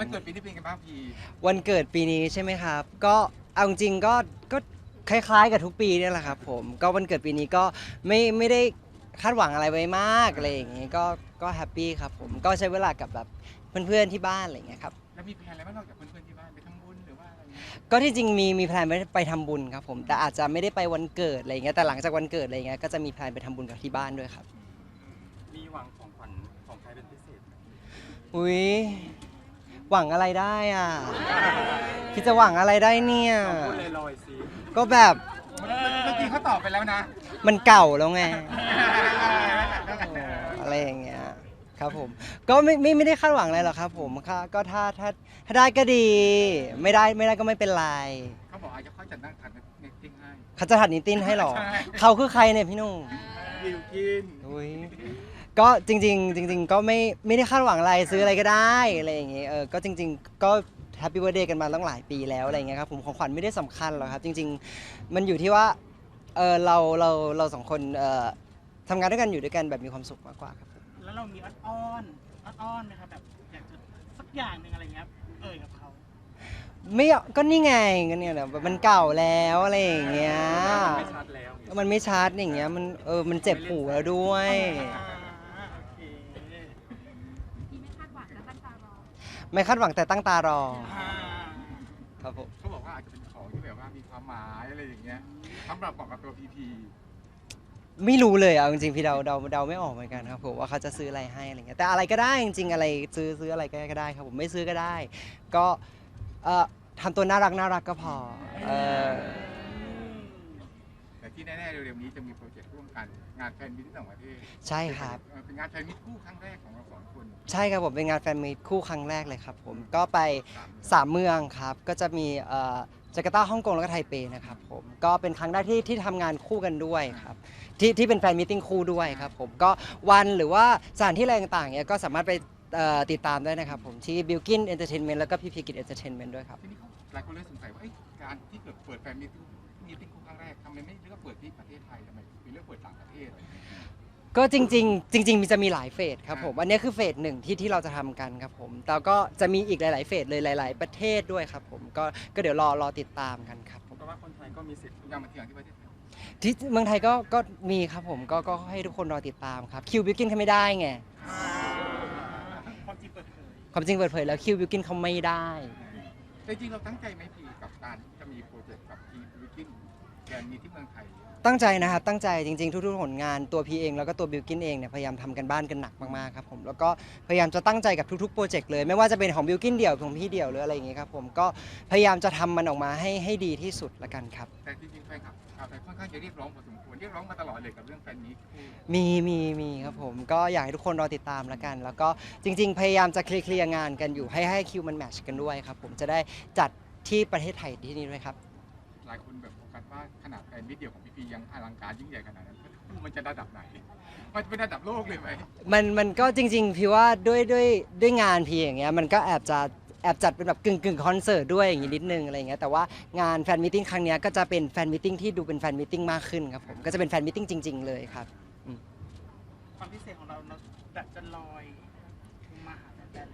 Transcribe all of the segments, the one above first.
มันเกิดปีนี้เป็นไงบ้างพี่วันเกิดปีนี้ใช่ไหมครับ ก็เอาจริงๆก็ก็คล้ายๆ กับทุกปีเนี่ยแหละครับ ผมก็วันเกิดปีนี้ก็ไม่ไม่ได้คาดหวังอะไรไว้มากอะไรอย่างงี้ก็ก็แฮปปี้ครับผมก็ใช้เวลากับแบบเพื่อนๆที่บ้านอะไรอย่างเงี้ยครับ แล้วมีแพลนอะไรบ้างนอกจากเพื่อนๆที่บ้านไปทำบุญหรือว่าอะไรเงี้ยก็ที่จริงมีมีแพลนไปไปทำบุญครับผมแต่อาจจะไม่ได้ไปวันเกิดอะไรอย่างเงี้ยแต่หลังจากวันเกิดอะไรอย่างเงี้ยก็จะมีแพลนไปทำบุญกับที่บ้านด้วยครับมีหวังของขวัญของใครเป็นพิเศษไหมอุ้ย หวังอะไรได้อะพี่จะหวังอะไรได้เนี่ยลองพูดลอยๆสิก็แบบเมื่อกี้เขาตอบไปแล้วนะ มันเก่าแล้วไง อะไรอย่างเงี้ยครับผม ก็ไม่ไม่ไม่ได้คาดหวังอะไรหรอกครับ ผมค่ะก็ถ้าถ้าถ้าได้ก็ดี ไม่ได้ไม่ได้ก็ไม่เป็นไรเขาบอกอาจจะเขาจัดนั่งขันเน็ตติ้งให้เขาจะถัดนิตินให้หรอใช่เขาคือใครเนี่ยพี่หนุ่มบิวกินอุ้ย ก็จริง ๆ จริง ๆ ก็ไม่ไม่ได้คาดหวังอะไรซื้ออะไรก็ได้อะไรอย่างเงี้ยเออก็จริง ๆ ก็แฮปปี้ i r t h d เดย์กันมาตั้งหลายปีแล้วอะไรอย่างเงี้ยครับผมของขวัญไม่ได้สำคัญหรอกครับ จริง ๆ มันอยู่ที่ว่าเออเราเราเราสองคนเอ่อทำงานด้วยกันอยู่ด้วยกันแบบมีความสุขมากกว่าครับ แล้วเรามีอ้อนอ้อนอ้อนอ้อนไหมครับแบบอยากจะสักอย่างหนึ่งอะไรเงี้ยเอ่ยกับเขาไม่เอาก็นี่ไงก็เนี่ยแหละแบบมันเก่าแล้วอะไรอย่างเงี้ย ไม่ชัดแล้วมันไม่ชัดอย่างเงี้ยมันเออมันเจ็บหูแล้วด้วย อ่าโอเค ที่ไม่คาดหวังและตั้งตารอ ไม่คาดหวังแต่ตั้งตารออ่าครับผมเขาบอกว่าอาจจะเป็นของที่แบบว่ามีความหมายอะไรอย่างเงี้ยสำหรับเหมาะกับตัวพีพีไม่รู้เลยเอาจริงๆพี่เดาเดาเดาไม่ออกเหมือนกันครับผมว่าเขาจะซื้ออะไรให้อะไรเงี้ยแต่อะไรก็ได้จริงๆอะไรซื้อซื้ออะไรก็ก็ได้ครับผมไม่ซื้อก็ได้ ก็เอ่อทำตัวน่ารักน่ารักก็พอเออแต่ ที่แน่ๆเร็วๆนี้จะมีโปรเจกต์ร่วมกันงานแฟนมิตรที่ต่างประเทศใช่ครับ เออเป็นงานแฟนมิตรคู่ครั้งแรกของเราสองคนใช่ครับผมเป็นงานแฟนมีตคู่ครั้งแรกเลยครับผมก็ไป สามเดือน3เมืองครับ ก็จะมีเอ่อจาการ์ตาฮ่องกงแล้วก็ไทเปนะครับผมก็เป็นครั้งแรกที่ที่ทำงานคู่กันด้วยครับที่ที่เป็นแฟนมิทติ้งคู่ด้วยครับผมก็วันหรือว่าสถานที่อะไรต่างๆเนี้ยก็สามารถไปเอ่อติดตามได้นะครับผมที่ b i l k i n Entertainment แล้วก็พี่พีกิจ Entertainment ด้วยครับ ทีนี้เขาหลายคนเลยสงสัยว่าเอ้ยการที่เกิดเปิดแฟนมิตร มิตติ้งคู่ครั้งแรกทำไมไม่เลือกเปิดที่ประเทศไทยทำไมถึงเลือกเปิดต่างประเทศอะไรอย่างเงี้ยก็จริง ๆ จริง ๆ มีจะมีหลายเฟสครับผมอ่าอันนี้คือเฟสหนึ่งที่ที่เราจะทำกันครับผมแต่ก็จะมีอีกหลาย ๆ เฟสเลยหลาย ๆ ประเทศด้วยครับผมก็ก็เดี๋ยวรอรอติดตามกันครับผมเพราะว่าคนไทยก็มีสิทธิ์ทุกอย่างมาเที่ยวที่ประเทศไทยที่เมืองไทยก็ก็มีครับผมก็ก็ให้ทุกคนรอติดตามครับคิวบิวกินเขาไม่ได้ไงความจริงเปิดเผยความจริงเปิดเผยแล้วคิวบิวกินเขาไม่ได้ แต่จริงๆเราตั้งใจไหมพี่กับการที่จะมีโปรเจกต์กับทีมวิ กิ้งแกนมีที่เมืองไทย ตั้งใจนะครับ ตั้งใจจริง ๆ ทุกๆผลงานตัวพีเอง แล้วก็ตัวบิวกินเองเนี่ยพยายามทำกันบ้านกันหนักมากๆครับผมแล้วก็พยายามจะตั้งใจกับทุกๆโปรเจกต์เลย ไม่ว่าจะเป็นของบิวกินเดี่ยวของพี่เดี่ยวหรืออะไรอย่างเงี้ยครับผมก็พยายามจะทำมันออกมาให้ให้ดีที่สุดละกันครับ แต่จริงๆแฟนคลับชาวไทยค่อนข้างจะเรียกร้องพอสมควรเรียกร้องมาตลอดเลยกับเรื่องแฟนมิตคู่มีมีมีครับผมก็อยากให้ทุกคนรอติดตามละกัน แล้วก็จริง ๆ พยายามจะเคลียร์ๆงานกันอยู่ให้ให้คิวมันแมทชกันด้วยครับผมจะได้จัดที่ประเทศไทยที่นี่ด้วยครับ หลายคนแบบโฟกัส ว่าขนาดแฟนมิตรเดียวของพีพียังอลังการยิ่งใหญ่ขนาดนั้นคู่มันจะระดับไหน มันจะเป็นระดับโลกเลยไหมมันมันก็จริง ๆ พี่ว่าด้วยด้วยด้วยงานพี่อย่างเงี้ยมันก็แอบจะแอบจัดเป็นแบบกึ่งกึ่งคอนเสิร์ตด้วยอย่างงี้นิดนึงอะไรอย่างเงี้ยแต่ว่างานแฟนมิทติ้งครั้งเนี้ยก็จะเป็นแฟนมิทติ้งที่ดูเป็นแฟนมิทติ้งมากขึ้นครับผมก็จะเป็นแฟนมิทติ้งจริง ๆ เลยครับความพิเศษของเราเราแบบจะลอยลงมาหาแฟน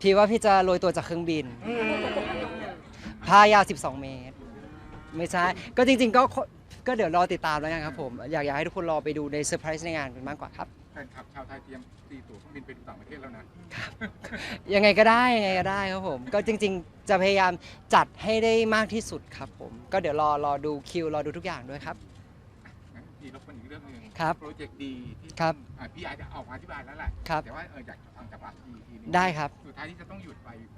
พี่ว่าพี่จะโรยตัวจากเครื่องบินพายาว 12 เมตร ไม่ใช่ ก็จริง ๆ ก็ก็เดี๋ยวรอติดตามแล้วกันครับผม อยากอยากให้ทุกคนรอไปดูในเซอร์ไพรส์ในงานกันมากกว่าครับ แฟนคลับชาวไทยเตรียมตีตั๋วเครื่องบินไปดูต่างประเทศแล้วนะ ยังไงก็ได้ยังไงก็ได้ครับผม ก็จริง ๆ จะพยายามจัดให้ได้มากที่สุดครับผม ก็เดี๋ยวรอรอดูคิวรอดูทุกอย่างด้วยครับ งั้นพี่รบกวนอีกเรื่องหนึ่งครับโปรเจกต์ดีที่ครับอะพี่อาจจะออกมาอธิบายแล้วแหละครับ แต่ว่าเอออยากจะฟังจากปากพี่ทีนึงได้ครับ สุดท้ายที่จะต้องหยุดไปเป็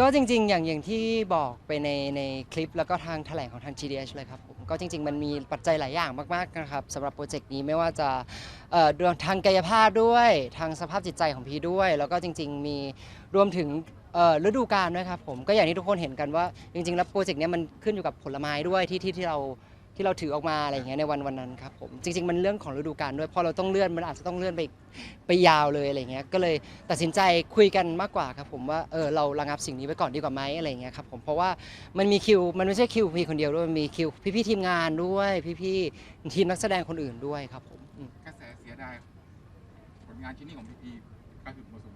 ก็จริง ๆ อย่างอย่างที่บอกไปในในคลิปแล้วก็ทางแถลงของทาง GDH เลยครับผมก็จริง ๆ มันมีปัจจัยหลายอย่างมากๆนะครับสำหรับโปรเจกต์นี้ไม่ว่าจะเอ่อทางกายภาพด้วยทางสภาพจิตใจของพีด้วย แล้วก็จริง ๆ มีรวมถึงเอ่อฤดูกาลด้วยครับผมก็อย่างที่ทุกคนเห็นกันว่าจริง ๆ แล้วโปรเจกต์เนี้ยมันขึ้นอยู่กับผลไม้ด้วยที่ที่ที่เรา ที่เราถือออกมาอะไรอย่างเงี้ยในวันวันนั้นครับผมจริง ๆ มันเรื่องของฤดูกาลด้วยพอเราต้องเลื่อนมันอาจจะต้องเลื่อนไปไปยาวเลยอะไรเงี้ยก็เลยตัดสินใจคุยกันมากกว่าครับผมว่าเออเราระงับสิ่งนี้ไว้ก่อนดีกว่าไหมอะไรเงี้ยครับผมเพราะว่ามันมีคิวมันไม่ใช่คิวพี่คนเดียวด้วยมันมีคิวพี่ๆทีมงานด้วย พี่ๆทีมนักแสดงคนอื่นด้วยครับผมอืมกระแสเสียดายผลงานชิ้นนี้ของพีพีการหยุดมรสุม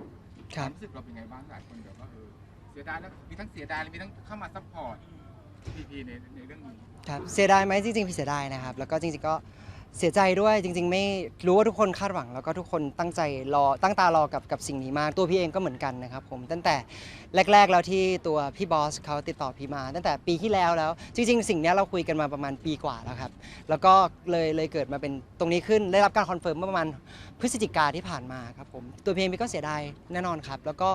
ครับวามรู้สึกเราเป็นไงบ้างหลายคนแบบว่าเออเสียดายแล้วมีทั้งเสียดายและมีทั้งเข้ามาซัพพอร์ต พีพีในในเรื่องนี้ครับเสียดายไหมจริงๆพี่เสียดายนะครับ แล้วก็จริงๆก็เสียใจด้วยจริง ๆ ไม่รู้ว่าทุกคนคาดหวัง แล้วก็ทุกคนตั้งใจรอตั้งตารอกับกับสิ่งนี้มากตัวพี่เองก็เหมือนกันนะครับผมตั้งแต่แรก ๆ แล้วที่ตัวพี่บอสเขาติดต่อพี่มา ตั้งแต่ปีที่แล้วแล้ว จริง ๆ สิ่งนี้เราคุยกันมาประมาณปีกว่าแล้วครับ แล้วก็เลยเลยเกิดมาเป็นตรงนี้ขึ้นได้รับการคอนเฟิร์มเมื่อประมาณพฤศจิกาที่ผ่านมาครับผมตัวพี่เองพี่ก็เสียดายแน่นอนครับ แล้วก็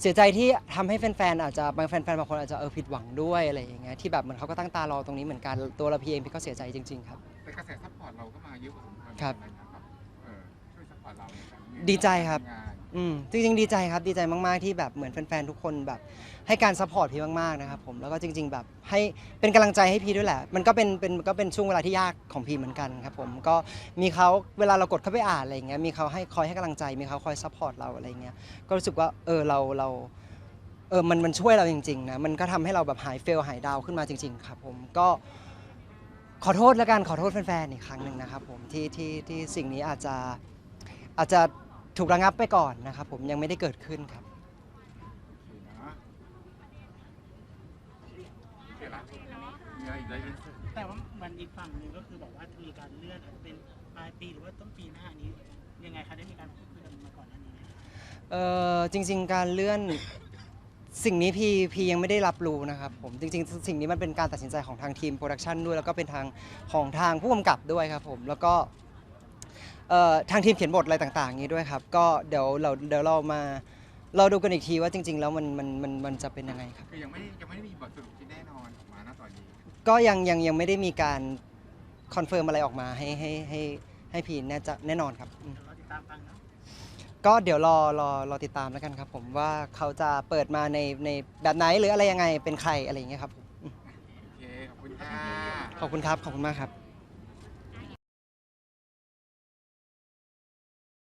เสียใจที่ทำให้แฟนๆอาจจะบางแฟนๆบางคนอาจจะเออผิดหวังด้วยอะไรอย่างเงี้ยที่แบบเหมือนเขาก็ตั้งตารอตรงนี้เหมือนกันตัวเราพี่เองพี่ก็เสียใจจริง ๆ ครับแต่กระแสซัพพอร์ตเราก็มาเยอะพอสมควรครับนะครับเออช่วยซัพพอร์ตเราในการดีใจครับทำงาน อืมจริงๆดีใจครับดีใจมากๆที่แบบเหมือนแฟนๆทุกคนแบบ ให้การซัพพอร์ตพี่มากๆนะครับผมแล้วก็จริง ๆ แบบให้เป็นกำลังใจให้พี่ด้วยแหละ มันก็เป็นเป็นก็เป็นช่วงเวลาที่ยากของพี่เหมือนกันครับผมก็มีเขาเวลาเรากดเข้าไปอ่านอะไรอย่างเงี้ยมีเขาให้คอยให้กำลังใจ มีเขาคอยซัพพอร์ตเราอะไรอย่างเงี้ยก็รู้สึกว่าเออเราเราเออมันมันช่วยเราจริงๆนะมันก็ทำให้เราแบบหายเฟลหายดาวขึ้นมาจริง ๆ ครับผมก็ ขอโทษแล้วกันขอโทษแฟนๆอีกครั้งหนึ่งนะครับผมที่ที่ที่สิ่งนี้อาจจะอาจจะ ถูกระงับไปก่อนนะครับผมยังไม่ได้เกิดขึ้นครับโอเคนะโอเคละมีอะไรอีกไหมแต่ว่ามันอีกฝั่งหนึ่งก็คือบอกว่าจะมีการเลื่อนอาจจะเป็นปลายปีหรือว่าต้นปีหน้านี้ ยังไงคะได้มีการพูดคุยกันมาก่อนหน้านี้ไหมเออจริง ๆ การเลื่อนสิ่งนี้พี่พี่ยังไม่ได้รับรู้นะครับผมจริง ๆ สิ่งนี้มันเป็นการตัดสินใจของทางทีมโปรดักชันด้วย แล้วก็เป็นทางของทางผู้กำกับด้วยครับผมแล้วก็เอ่อ ทางทีมเขียนบทอะไรต่างๆอย่างนี้ด้วยครับ ก็เดี๋ยวเราเดี๋ยวเรามาเราดูกันอีกทีว่าจริง ๆ แล้วมันมันมันมันจะเป็นยังไงครับ คือยังไม่ยังไม่ได้มีบทสรุปที่แน่นอนออกมาณตอนนี้ ก็ยังยังยังไม่ได้มีการคอนเฟิร์มอะไรออกมาให้ให้ให้ให้พี่แน่จะแน่นอนครับอืมเดี๋ยวเราติดตามฟังเนาะก็เดี๋ยวรอรอรอติดตามแล้วกันครับ ผมว่าเขาจะเปิดมาในในแบบไหนหรืออะไรยังไงเป็นใครอะไรอย่างเงี้ยครับผมอืมโอเค ขอบคุณค่ะ ขอบคุณครับขอบคุณมากครับ